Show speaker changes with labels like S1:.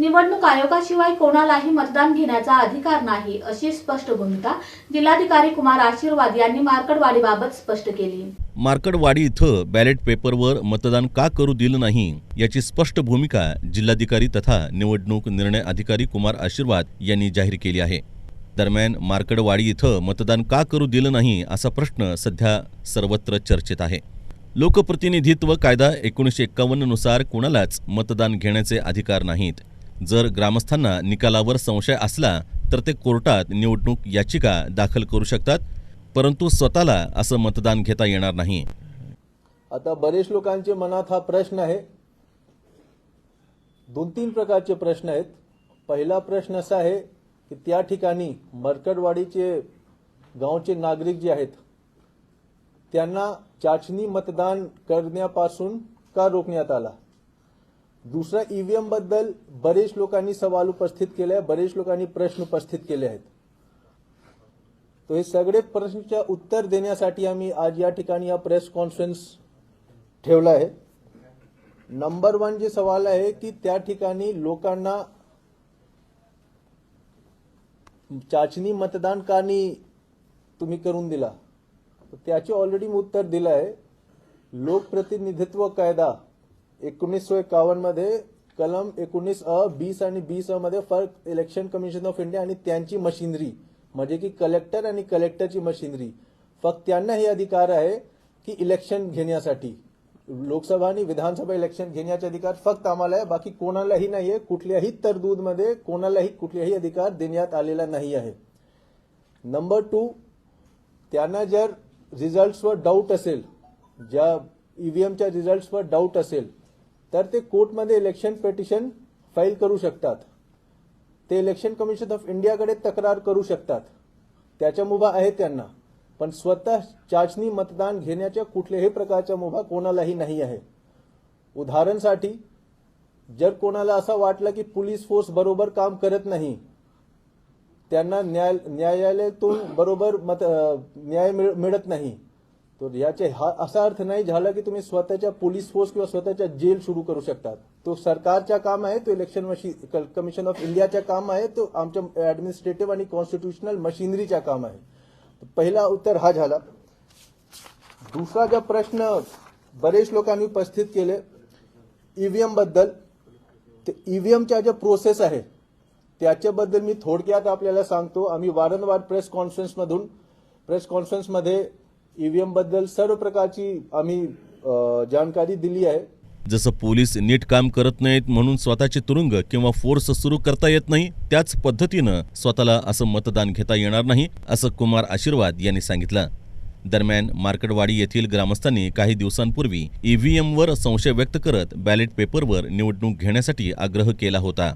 S1: निवडणूक आयोगाशिवाय कोणालाही मतदान घेण्याचा अधिकार नाही अशी स्पष्ट भूमिका जिल्हाधिकारी कुमार आशीर्वाद यांनी मार्कडवाडीबाबत स्पष्ट केली.
S2: मार्कडवाडी इथं बॅलेट पेपरवर मतदान का करू दिलं नाही याची स्पष्ट भूमिका जिल्हाधिकारी तथा निवडणूक निर्णय अधिकारी कुमार आशीर्वाद यांनी जाहीर केली आहे. दरम्यान मार्कडवाडी इथं मतदान का करू दिलं नाही असा प्रश्न सध्या सर्वत्र चर्चेत आहे. लोकप्रतिनिधित्व कायदा एकोणीसशे एक्कावन्ननुसार कुणालाच मतदान घेण्याचे अधिकार नाहीत. जर ग्रामस्थांना निकालावर संशय असला तर ते कोर्टात निवडणूक याचिका दाखल करू शकतात परंतु स्वतःला असं मतदान घेता येणार नाही.
S3: आता बरेच लोकांच्या मनात हा प्रश्न आहे. दोन तीन प्रकारचे प्रश्न आहेत. पहिला प्रश्न असा आहे की त्या ठिकाणी मरकडवाडीचे गावचे नागरिक जे आहेत त्यांना चाचणी मतदान करण्यापासून का रोखण्यात आला? दुसरा ईव्हीएमबद्दल बरेच लोकांनी सवाल उपस्थित केले आहे बरेच लोकांनी प्रश्न उपस्थित केले आहेत. तो हे सगळे प्रश्नाच्या उत्तर देण्यासाठी आम्ही आज या ठिकाणी हा प्रेस कॉन्फरन्स ठेवला आहे. नंबर वन जे सवाल आहे की त्या ठिकाणी लोकांना चाचणी मतदान का तुम्ही करून दिला. त्याचे ऑलरेडी मी उत्तर दिलं आहे. लोकप्रतिनिधित्व कायदा एकोणीसशे एकावन्नमध्ये कलम एकोणीस अ बीस आणि बीस अ मध्ये फर्क इलेक्शन कमिशन ऑफ इंडिया आणि त्यांची मशिनरी म्हणजे की कलेक्टर आणि कलेक्टरची मशिनरी. फक्त त्यांना हे अधिकार आहे की इलेक्शन घेण्यासाठी. लोकसभा आणि विधानसभा इलेक्शन घेण्याचे अधिकार फक्त आम्हाला आहे बाकी कोणालाही नाही आहे कुठल्याही तरतूदमध्ये कोणालाही कुठल्याही अधिकार देण्यात आलेला नाही आहे. नंबर टू त्यांना जर रिझल्ट्सवर डाऊट असेल ज्या ईव्हीएमच्या रिझल्ट्सवर डाऊट असेल तर ते कोर्टमध्ये इलेक्शन पेटिशन फाईल करू शकतात. ते इलेक्शन कमिशन ऑफ इंडियाकडे तक्रार करू शकतात. त्याच्या मुभा आहे त्यांना. पण स्वतः चाचणी मतदान घेण्याच्या कुठल्याही प्रकारच्या मुभा कोणालाही नाही आहे. उदाहरणसाठी जर कोणाला असं वाटलं की पोलीस फोर्स बरोबर काम करत नाही त्यांना न्याय न्यायालयातून बरोबर मत न्याय मिळ- मिळत नाही तर याचे हा असा अर्थ नाही झाला की तुम्ही स्वतःच्या पोलीस फोर्स किंवा स्वतःच्या जेल सुरू करू शकतात. तो सरकारचा काम आहे तो इलेक्शन मशीन कमिशन ऑफ इंडियाचा काम आहे तो आमच्या ऍडमिनिस्ट्रेटिव्ह आणि कॉन्स्टिट्युशनल मशिनरीचा काम आहे. पहिला उत्तर हा झाला. दुसरा जो प्रश्न बरेच लोकांनी उपस्थित केले ईव्हीएमबद्दल. ते ईव्हीएमच्या ज्या प्रोसेस आहे त्याच्याबद्दल मी थोडक्यात आपल्याला सांगतो. आम्ही वारंवार प्रेस कॉन्फरन्समधून प्रेस कॉन्फरन्समध्ये ईव्हीएमबद्दल सर्व प्रकारची आम्ही जानकारी दिली आहे.
S2: जसं पोलीस नीट काम करत नाहीत म्हणून स्वतःचे तुरुंग किंवा फोर्स सुरू करता येत नाही त्याच पद्धतीनं स्वतःला असं मतदान घेता येणार नाही असं कुमार आशीर्वाद यांनी सांगितलं. दरम्यान मार्केटवाडी येथील ग्रामस्थांनी काही दिवसांपूर्वी ईव्हीएमवर संशय व्यक्त करत बॅलेट पेपरवर निवडणूक घेण्यासाठी आग्रह केला होता.